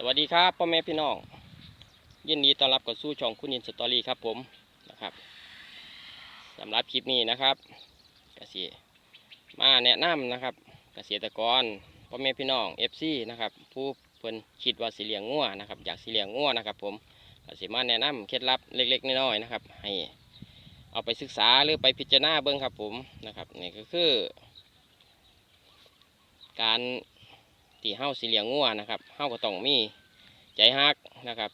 สวัสดีครับพ่อแม่พี่น้องยินดีต้อนรับกับสู่ช่องคุณยินสตอรี่ครับผมนะครับสำหรับคลิปนี้นะครับกสิมาแนะนำนะครับเกษตรกรพ่อแม่พี่น้อง FC นะครับผู้เพิ่นคิดว่าสิเหลียงงัวนะครับอยากสิเหลียงงัวนะครับ ผมกสิมาแนะนำเคล็ดลับเล็กๆน้อยๆนะครับ ให้เอาไปศึกษาหรือไปพิจารณาเบิ่งครับผมนะครับนี่ก็คือ การ ที่เฮาสิเลี้ยงงัวนะครับเฮาก็ต้องมีใจฮักนะครับ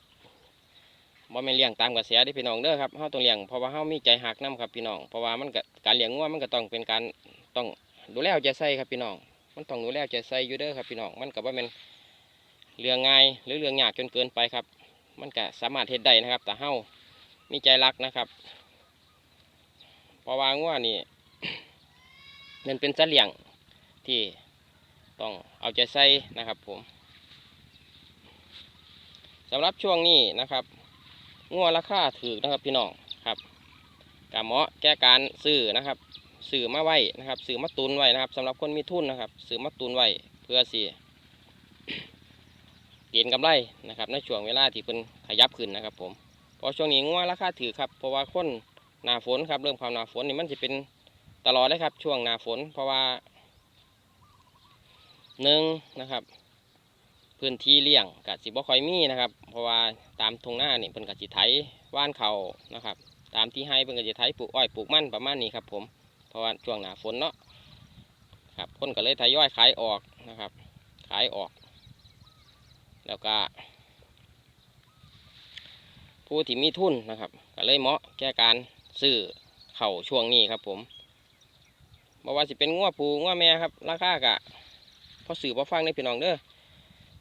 บ่แม่นเลี้ยงตามกระแสเด้อพี่น้องเด้อครับเฮาต้องเลี้ยงเพราะว่าเฮามีใจฮักนํครับพี่น้องเพราะว่ามันก็การเลี้ยงงัวมันก็ต้องเป็นการต้องดูแลเอาใจใส่ครับพี่น้อง มันต้องดูแลเอาใจใส่อยู่เด้อครับพี่น้องมันก็บ่แม่นเรื่องง่ายหรือเรื่องยากจนเกินไปครับ มันก็สามารถเฮ็ดได้นะครับ แต่เฮามีใจรักนะครับเพราะว่างัวนี่มันเป็นสัตว์เลี้ยงที่ ต้องเอาใจใส่นะครับผมสำหรับช่วงนี้นะครับงัวราคาถือนะครับพี่น้องครับกะเหมาะแก้การซื้อนะครับซื้อมาไว้นะครับซื้อมาตุนไว้นะครับสำหรับคนมีทุนนะครับซื้อมาตุนไว้เพื่อสิเปลี่ยนกำไรนะครับ ในช่วงเวลาที่เป็นขยับขึ้นนะครับผมเพราะช่วงนี้งัวราคาถือครับเพราะว่าคนหนาฝนครับเริ่มความหนาฝนนี่มันจะเป็นตลอดเลยครับช่วงหนาฝน เพราะว่า หนึ่งนะครับ พื้นที่เลี้ยงกะสิบ่ค่อยมีนะครับ เพราะว่าตามทงหน้านี่เพิ่นกะสิไถว่านเขานะครับ ตามที่ให้เพิ่นกะสิไถปลูกอ้อยปลูกมันประมาณนี้ครับผมเพราะว่าช่วงหนาฝนเนาะครับคนก็เลยทยอยขายออกนะครับ ขายออก แล้วก็ ผู้ที่มีทุนนะครับ ก็เลยเหมาะแก่การซื้อเข่าช่วงนี้ครับผมบ่ว่าสิเป็นงัวปูงัวแม่ครับ ราคากะ พอสื่อพอฟังในพี่น้องเด้อ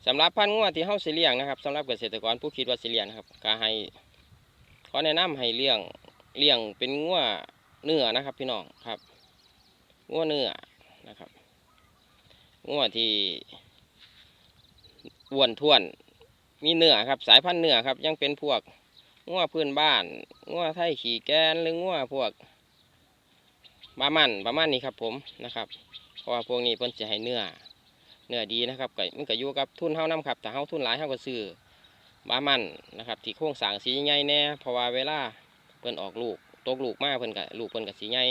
สำหรับพันงัวที่เฮาสิเลี้ยงนะครับสำหรับเกษตรกรผู้คิดว่าสิเลี้ยงนะครับก็ให้ขอแนะนำให้เลี้ยงเลี้ยงเป็นงัวเนื้อนะครับพี่น้องครับงัวเนื้อนะครับงัวที่อ้วนท้วนมีเนื้อครับสายพันธุ์เนื้อครับ ยังเป็นพวกงัวพื้นบ้านงัวไทยขี่แกนหรืองัวพวกบามันประมาณนี้ครับผมนะครับ เพราะว่าพวกนี้เพิ่นจะให้เนื้อ เนื้อดีนะครับก็มันก็อยู่กับทุนเฮานํครับแต่เฮาทุนหลายเฮาก็ซื้อบามันนะครับ ที่โครงสางสีใหญ่แน่เพราะว่าเวลาเพิ่นออกลูกตกลูกมากเพิ่นก็ลูกเพิ่นก็สีใหญ่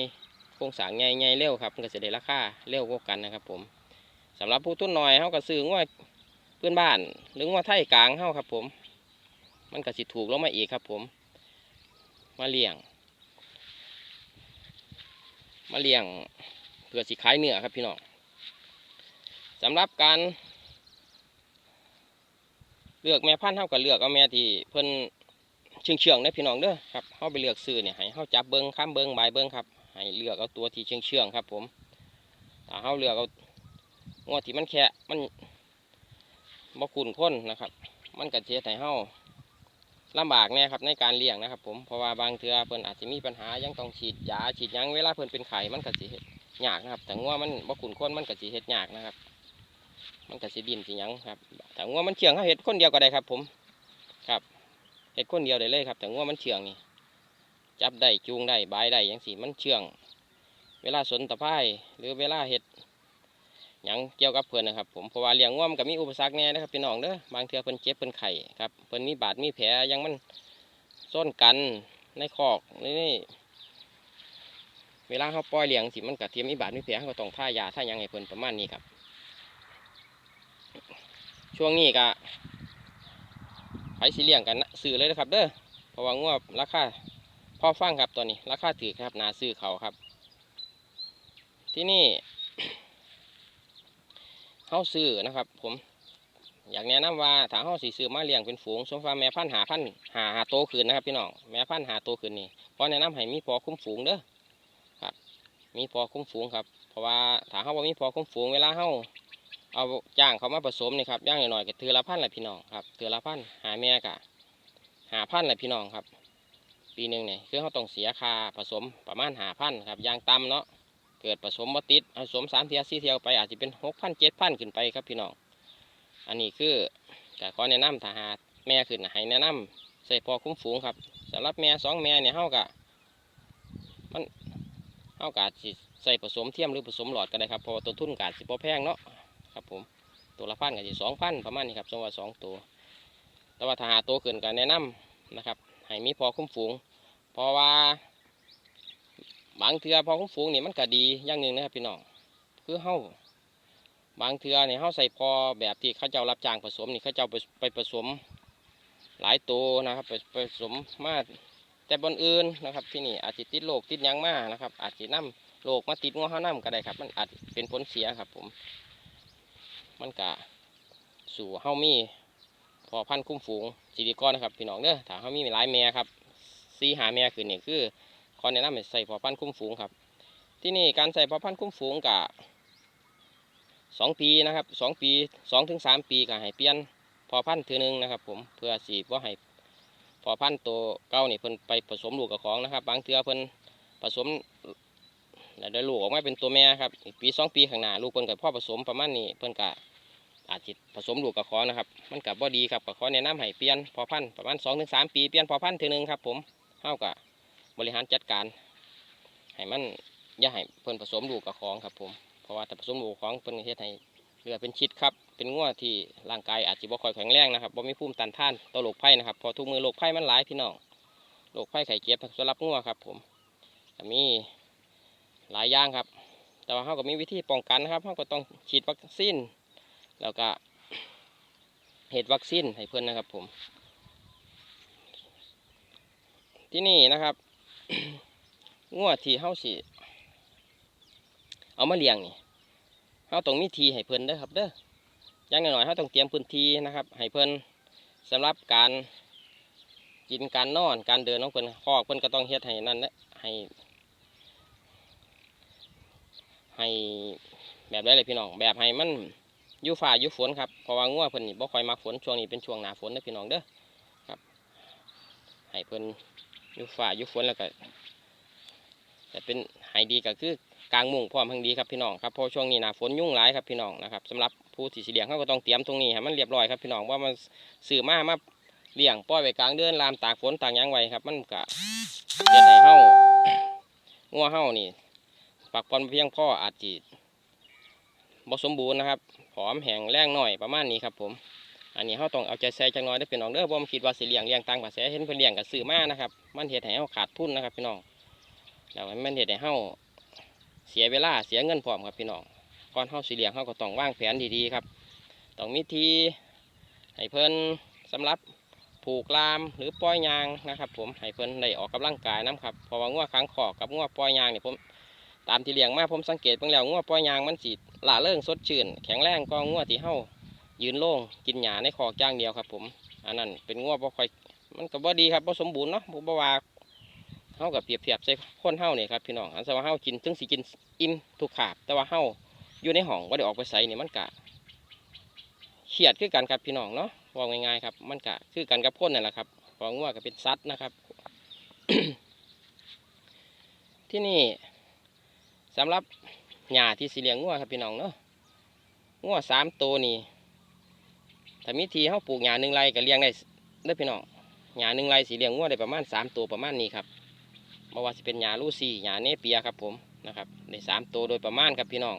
โครงสางใหญ่ใหญ่เร็วครับมันก็จะได้ราคาเร็วกว่ากันนะครับผมสำหรับผู้ทุนหน้อยเฮาก็ซื้องัวเพื่อนบ้าน หรืองัวไทยกลางเฮาครับ ผม มันก็สิถูกลงมาอีกครับ ผม มาเลี้ยง มาเลี้ยงเพื่อสิขายเนื้อครับพี่น้อง สำหรับการ เลือกแม่พันธุ์เท่ากับเลือกเอาแม่ที่เพิ่นเชื่องเชื่องนะพี่น้องเด้อครับเขาไปเลือกซื้อเนี่ยให้เขาจับเบิ้งข้ามเบิ้งใบเบิ้งครับให้เลือกเอาตัวที่เชื่องเชื่องครับ ผมถ้าเขาเลือกเอางวดที่มันแค่มันบ่คุนข้นนะครับ มันกระเจี๊ยให้เข้าลำบากแน่ครับในการเลี้ยงนะครับ ผมเพราะว่าบางเทื่อเพิ่นอาจจะมีปัญหายังต้องฉีดยาฉีดยังเวลาเพิ่นเป็นไข่มันกระเจี๊ยยากนะครับแต่งัวมันบ่ขุนข้นมันก็สิเฮ็ดยากนะครับ มันก็สิดินสิยังครับแต่งัวมันเชื่องเขาเฮ็ดคนเดียวก็ได้ครับ ผมครับเฮ็ดคนเดียวได้เลยครับแต่งัวมันเชื่องนี่จับได้จูงได้บายได้ยังสิมันเชื่อง เวลาสนตะไคร้หรือเวลาเฮ็ดหยังเกี่ยวกับเพิ่อนนะครับ ผมเพราะว่าเลี้ยงงัวมันก็มีอุปสรรคแน่นะครับพี่น้องเด้อบางเทือเพิ่นเจ็บเพิ่นไข้ครับเพิ่นมีบาดมีแผลยังมันส้นกันในคอกนี่เวลาเขาปล่อยเลี้ยงสิมันกะเทียมมีบาดมีแผลเขาก็ต้องท่ายาท่ายังให้เพิ่นประมาณนี้ครับ ช่วงนี้ก็ไปสิเลี้ยงกันนะซื้อเลยนะครับ เด้อเพราะว่างัวราคาพอฟังครับตอนนี้ ราคาถือครับนาซื้อเขาครับ ที่นี่เขาซื้อนะครับ ผม อยากแนะนำว่าถ้าเขาสิซื้อมาเลี้ยงเป็นฝูงสมฟ้าแม่พันธ์หาพันธ์หาหาโตขึ้นนะครับพี่น้องแม่พันธ์หาโตขึ้นนี่เพราะแนะนำให้มีพอคุ้มฝูงเด้อครับ มีพอคุ้มฝูงครับ เพราะว่าถ้าเขาว่ามีพอคุ้มฝูงเวลาเขา เอาจ้างเขามาผสมนี่ครับย่างหน่อยๆก็เทือละพันแหละพี่น้องครับเทือละพันหาแม่กะหาพันแหละพี่น้องครับ ปีหนึ่งเนี่ยคือเขาต้องเสียค่าผสมประมาณหาพันครับย่างต่ำเนาะเกิดผสมมาติดผสมสามเทียสี่เทียวไปอาจจะเป็นหกพันเจ็ดพันขึ้นไปครับพี่น้องอันนี้คือก็ขอแนะนำถ้าหาแม่ขึ้นให้แนะนำใส่พอคุ้มฝูงครับสำหรับแม่สองแม่เนี่ยเขากะเอากาดสิใส่ผสมเทียมหรือผสมหลอดก็ได้ครับเพราะต้นทุนกาดสิบ่แพงเนาะ ครับผมตัวละพันก็สิสองพันประมาณนี้ครับจังหวะสองตัว แต่ว่าถ้าหาตัวขึ้นก็แนะนำนะครับให้มีพอคุ้มฝูง เพราะว่า บางเทือพอคุ้มฝูงนี่มันก็ดีอย่างหนึ่งนะครับพี่น้องคือเฮาบางเทือนี่เฮาใส่พอแบบที่เขาเจ้ารับจ้างผสมนี่เขาเจ้าไปไปผสมหลายตัวนะครับ ไปไปผสมมาแต่บนอื่นนะครับ ที่นี่อาจจะติดโรคติดยังมานะครับ อาจจะนํโรคมาติดงัวเฮานํก็ได้ครับ มันอาจเป็นผลเสียครับผม มันกะสู่เฮามีพอพันคุ้มฝูงสิริกรนนะครับพี่น้องเด้อถ้าเฮามีหลายแม่ครับสีหาแม่ขึ้นนี่ยคือขอแนะนำให้ใส่พอพันคุ้มฝูงครับ ที่นี่การใส่พอพันคุ้มฝูงกะสองปีนะครับสองปีสองถึงสามปีก็ให้เปลี่ยนพอพันธุ์เทือหนึงนะครับ ผมเพื่อสีว่าให้พอพันธุ์ตัวเก่านี่เพิ่นไปผสมลูกกับของนะครับ บางเทือเพิ่นผสมแล้วได้ลูกออกมาเป็นตัวแม่ครับ ปีสองปีข้างหน้าลูกเพิ่นกับพ่อผสมประมาณนี้เพิ่นกะ อาจจะผสมลูกกับขอนะครับ มันกับบ่ดีครับกับขอแนะนำให้เปลี่ยนพอพันประมาณสองถึงสามปีเปลี่ยนพอพันธุ์ทีหนึ่งครับ ผมเฮากับบริหารจัดการให้มันอย่าให้เพิ่นผสมลูกกับของครับผมเพราะว่าถ้าผสมลูกกับของเพิ่นเฮ็ดให้เรือเป็นชิดครับ เป็นงัวที่ร่างกายอาจจะบ่ค่อยแข็งแรงนะครับบ่มีภูมิต้านทานต่อโรคภัยนะครับพอทุกมือโรคภัยมันหลายพี่น้องโรคภัยไข้เจ็บสำหรับงัวครับ ผมมีหลายอย่างครับ แต่ว่าเขาก็มีวิธีป้องกันนะครับเขาก็ต้องฉีดวัคซีน แล้วก็เห็ดวัคซีนให้เพื่อนนะครับผม ที่นี่นะครับงัวที่เฮาสิ เอามาเลี้ยงนี่เฮาต้องมีทีให้เพื่อนเด้อครับเด้ออย่างน้อยเฮาต้องเตรียมพื้นที่นะครับ ให้เพื่อนสำหรับการกินการนอนการเดินของเพื่อนคอกเพื่อนก็ต้องเฮ็ดให้นั่นนะให้ ให้แบบได้เลยพี่น้องแบบให้มัน ยู่ฝ่ายู่ฝนครับเพราะว่างัวเพิ่นนี่บ่ค่อยมักฝนช่วงนี้เป็นช่วงหนาฝนเด้อพี่น้องเด้อครับ ให้เพิ่นยู่ฝ่ายู่ฝนแล้วก็แต่เป็นให้ดีก็คือกลางมุ้งพร้อมทั้งดีครับพี่น้องครับเพราะช่วงนี้หนาฝนยุ่งหลายครับพี่น้องนะครับสำหรับผู้ที่สิเลี้ยงเขาก็ต้องเตรียมตรงนี้ให้มันเรียบร้อยครับพี่น้องว่ามันซื้อมามาเลี้ยงปล่อยไว้กลางเดือนลามตากฝนตากยังไว้ครับมันก็เฮ็ดให้เฮางัวเฮานี่ปักปอนเพียงพ่ออาจจะบ่สมบูรณ์นะครับ ผอมแห้งแรงหน่อยประมาณนี้ครับผม อันนี้เขาต้องเอาใจใส่จังน้อยได้อพี่น้องเด้อผมคิดว่าสิเลี้ยงเลี้ยงต่างภาษาเห็นเพิ่นเลี้ยงกับซื้อมานะครับ มันเฮ็ดให้เฮาขาดทุนนะครับพี่น้องแล้วมันเฮ็ดให้เฮาเสียเวลาเสียเงินพร้อมครับพี่น้องก่อนเฮาสิเลี้ยงเฮาก็ต้องวางแผนดีๆครับต้องมีทีให้เพิ่นสำหรับผูกลามหรือปล่อยยางนะครับ ผมให้เพิ่นได้ออกกำลังกายน้ำครับเพราะว่างัวค้างคอกกับงัวปล่อยยางเนี่ยผมตามที่เลี้ยงมาผมสังเกตเบางแล้วงัวปล่อยยางมันสิ หล่าเริงสดชื่น แข็งแรงก็งัวที่เฮายืนโล่งกินหญ้าในคอกอย่างเดียวครับ ผมอันนั้นเป็นงัวบ่ค่อยมันก็บ่ดีครับบ่สมบูรณ์เนาะผมบ่ว่าเฮากับเปรียบเทียบใส่คนเฮาเนี่ยครับพี่น้องอันสว่าเฮากินถึงสิกินอิ่มทุกขาบ แต่ว่าเฮาอยู่ในห้องบ่ได้ออกไปไสนี่มันกะเครียดคือกันครับพี่น้องเนาะว่าง่ายๆครับ มันกะคือกันกับคนนั่นแหละครับพองัวก็เป็นสัตว์นะครับ ที่นี่สำหรับ หญ้าที่สีเหลี้ยงงัวครับพี่น้องเนาะงัวสามตัวนี่ถ้ามีทีเขาปลูกหญ้าหนึ่งไรก็เลี้ยงได้เด้พี่น้องหญ้าหนึ่งไรสีเหลี้ยงงัวได้ประมาณสามตัวประมาณนี้ครับบ่ว่าจะเป็นหญ้าลูซี่หญ้าเนเปียครับผมนะครับได้สามตัวโดยประมาณครับพี่น้อง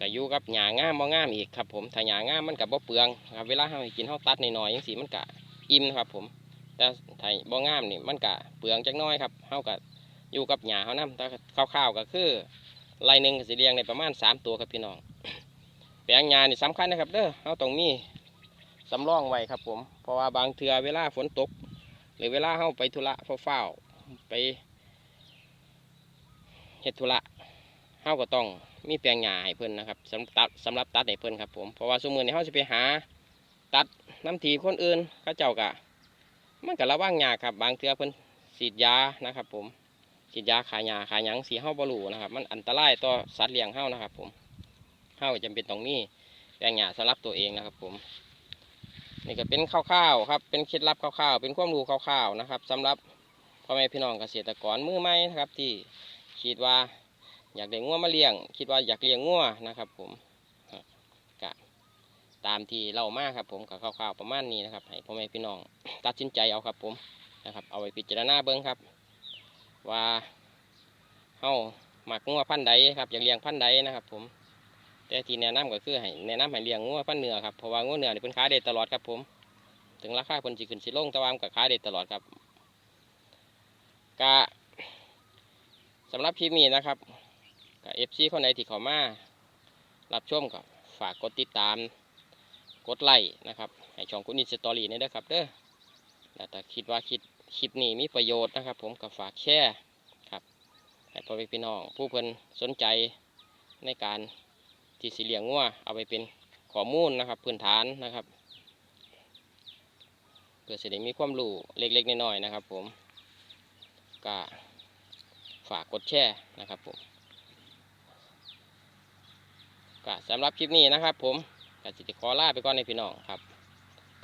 ก็อยู่กับหญ้างามบ่งามอีกครับผมถ้าหญ้างามมันกับบ่เปลืองครับเวลาเราให้กินเราตัดหน่อยๆย่งสีมันกะอิ่มครับผมแต่ถ้าบ่งามนี่มันกะเปลืองจักน้อยครับเฮากะ อยู่กับหญ้าเขานำแต่ข้าวๆก็คือไรหนึ่งสิเลียงในประมาณสามตัวครับพี่น้องแปลงหญ้านี่สำคัญนะครับเด้อเขาต้องมีสำรองไว้ครับผมเพราะว่าบางเทือเวลาฝนตก หรือเวลาเขาไปธุระเฝ้าๆไปเฮ็ดธุระเขาก็ต้องมีแปลงหญ้าให้เพิ่นนะครับสำหรับตัดสำหรับตัดให้เพิ่นครับผมเพราะว่าสมมือนี้เขาจะไปหา ตัดน้ำทีคนอื่นเขาเจ้ากะมันก็ระวังหยาครับ บางเทือเพิ่นฉีดยานะครับผม ฉีดยาขายยาขายยังสีเฮาบรูนะครับ มันอันตรายต่อสัตว์เลี้ยงเฮานะครับ ผมเฮาจำเป็นต้องมีแปลงหญ้าสำหรับตัวเองนะครับ ผม นี่ก็เป็นคร่าวๆครับ เป็นเคล็ดลับคร่าวๆเป็นความรู้คร่าวๆนะครับสำหรับพ่อแม่พี่น้องเกษตรกรมือใหม่นะครับ ที่คิดว่าอยากได้งัวมาเลี้ยง คิดว่าอยากเลี้ยงงัวนะครับ ผมกะตามที่เล่ามาครับ ผมกับคร่าวๆประมาณนี้นะครับให้พ่อแม่พี่น้องตัดสินใจเอาครับ ผมนะครับ เอาไว้พิจารณาเบิ้งครับ ว่าเฮาหมักงัวพันใดครับอยากเลี้ยงพันใดนะครับ ผม แต่ที่แนะนำก็คือให้แนะนำให้เลี้ยงงัวพันเนื้อครับเพราะว่างัวเนื้อนี่เพิ่นขายได้ตลอดครับ ผม ถึงราคาเพิ่นสิขึ้นสิลงแต่ว่ามันก็ขายได้ตลอดครับกะสำหรับคลิปนี้นะครับกะ FC คนใดที่เขามารับชมก็ฝากกดติดตาม กดไลค์นะครับ ให้ช่องคุณอินสตอรี่นี่ด้วยครับเด้อแล้วถ้าคิดว่าคิด คลิปนี้มีประโยชน์นะครับ ผมก็ฝากแชร์ครับให้พ่อแม่พี่น้อง ผู้เพิ่นสนใจในการที่สิเลี้ยงงัวเอาไปเป็นข้อมูลนะครับ พื้นฐานนะครับเพื่อสิได้มีความรู้เล็กๆน้อยๆนะครับ ผมก็ฝากกดแชร์นะครับผมก็สำหรับคลิปนี้นะครับ ผมก็สิจะขอลาไปก่อนในพี่น้องครับ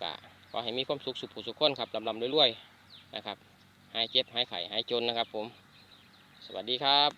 ก็ขอให้มีความสุขสุขผู้สุขคนครับลำๆรวยๆ นะครับหายเจ็บหายไข่หายจนนะครับผม สวัสดีครับ